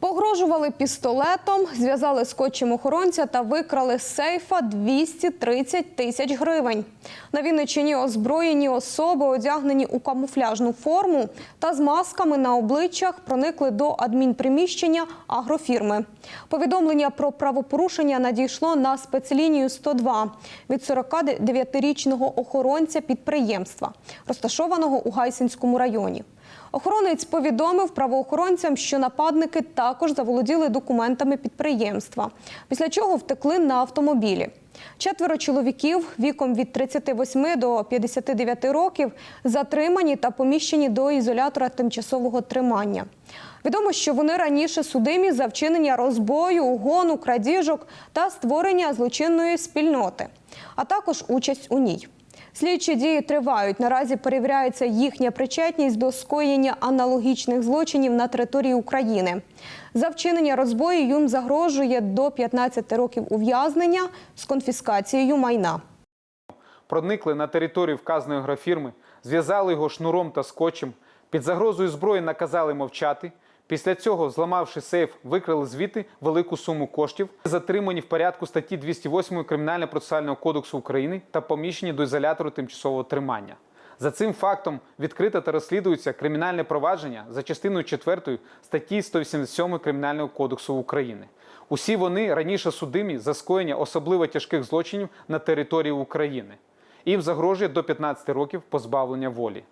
Погрожували пістолетом, зв'язали скотчем охоронця та викрали з сейфа 230 тисяч гривень. На Вінниччині озброєні особи, одягнені у камуфляжну форму та з масками на обличчях, проникли до адмінприміщення агрофірми. Повідомлення про правопорушення надійшло на спецлінію 102 від 49-річного охоронця підприємства, розташованого у Гайсинському районі. Охоронець повідомив правоохоронцям, що нападники також заволоділи документами підприємства, після чого втекли на автомобілі. Четверо чоловіків віком від 38 до 59 років затримані та поміщені до ізолятора тимчасового тримання. Відомо, що вони раніше судимі за вчинення розбою, угону, крадіжок та створення злочинної спільноти, а також участь у ній. Слідчі дії тривають. Наразі перевіряється їхня причетність до скоєння аналогічних злочинів на території України. За вчинення розбою їм загрожує до 15 років ув'язнення з конфіскацією майна. проникли на територію вказаної агрофірми, зв'язали його шнуром та скотчем, під загрозою зброї наказали мовчати. Після цього, зламавши сейф, викрали звідти велику суму коштів, затримані в порядку статті 208 Кримінально-процесуального кодексу України та поміщені до ізолятору тимчасового тримання. За цим фактом відкрите та розслідується кримінальне провадження за частиною 4 статті 187 Кримінального кодексу України. Усі вони раніше судимі за скоєння особливо тяжких злочинів на території України. Їм загрожує до 15 років позбавлення волі.